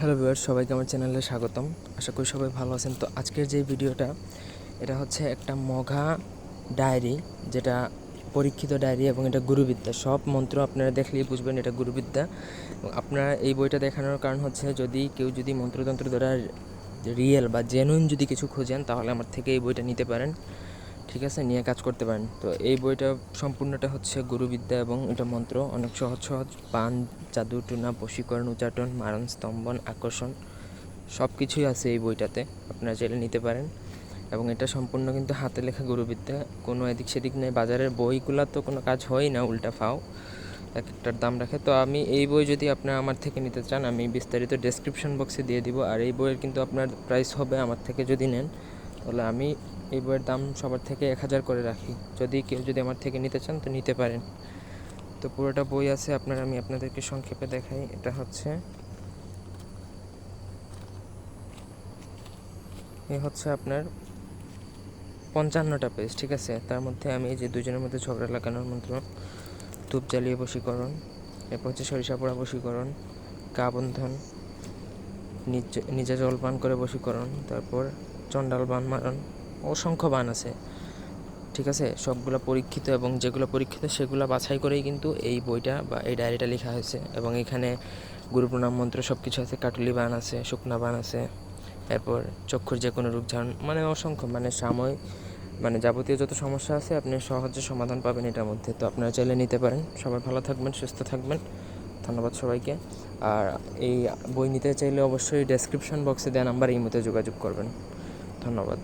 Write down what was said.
Hello viewers সবাইকে আমার চ্যানেলে স্বাগতম। আশা করি সবাই ভালো আছেন। তো আজকের যে ভিডিওটা, এটা হচ্ছে একটা মঘা ডায়েরি, যেটা পরীক্ষিত ডায়েরি এবং এটা গুরুবিদ্যা। সব মন্ত্র আপনারা দেখলেই বুঝবেন এটা গুরুবিদ্যা। এবং আপনারা এই বইটা দেখানোর কারণ হচ্ছে, যদি কেউ যদি মন্ত্রতন্ত্র দ্বারা রিয়েল বা জেনুইন যদি কিছু খোঁজেন, তাহলে আমার থেকে এই বইটা নিতে পারেন। ঠিক আছে, নিয়ে কাজ করতে পারেন। তো এই বইটা সম্পূর্ণটা হচ্ছে গুরুবিদ্যা এবং এটা মন্ত্র। অনেক সহজ সহজ। পান, জাদু, টুনা, বশীকরণ উচ্চাটন মারণ, স্তম্ভন, আকর্ষণ সব কিছুই আছে এই বইটাতে। আপনারা চাইলে নিতে পারেন। এবং এটা সম্পূর্ণ কিন্তু হাতে লেখা গুরুবিদ্যা। কোনো এদিক সেদিক নেই। বাজারের বইগুলো তো কোনো কাজ হয় না, উল্টা ফাও। এক একটার দাম রাখে। তো আমি এই বই যদি আপনারা আমার থেকে নিতে চান, আমি বিস্তারিত ডেসক্রিপশন বক্সে দিয়ে দিব। আর এই বইয়ের কিন্তু আপনার প্রাইস হবে আমার থেকে যদি নেন। তাহলে আমি এই বইয়ের দাম সবার থেকে এক হাজার করে রাখি। যদি কেউ যদি আমার থেকে নিতে চান, তো নিতে পারেন। তো পুরোটা বই আছে, আপনার আমি আপনাদেরকে সংক্ষেপে দেখাই। এটা হচ্ছে এ হচ্ছে আপনার পঞ্চান্নটা পেজ ঠিক আছে? তার মধ্যে আমি যে দুজনের মধ্যে ঝগড়া লাগানোর মন্ত্র ধূপ জ্বালিয়ে বশীকরণ, এরপর হচ্ছে সরিষা পোড়া বশীকরণ কা বন্ধন, নিজ- নিজে জল পান করে বশীকরণ, তারপর চণ্ডাল বান মারণ অসংখ্য বান আছে। ঠিক আছে? সবগুলো পরীক্ষিত এবং যেগুলো পরীক্ষিত সেগুলো বাছাই করেই কিন্তু এই বইটা বা এই ডায়েরিটা লেখা হয়েছে। এবং এখানে গুরু প্রণাম মন্ত্র সব কিছু আছে, কাটুলি বান আছে, শুকনা বান আছে, এরপর চক্ষুর যে কোনো রূপ ধারণ মানে অসংখ্য মানে সাময়িক মানে যাবতীয় যত সমস্যা আছে আপনি সহজে সমাধান পাবেন এটার মধ্যে। তো আপনারা চাইলে নিতে পারেন। সবাই ভালো থাকবেন, সুস্থ থাকবেন। ধন্যবাদ সবাইকে। আর এই বই নিতে চাইলে অবশ্যই ডেসক্রিপশন বক্সে দেওয়া নাম্বার এই মতো যোগাযোগ করবেন। ধন্যবাদ।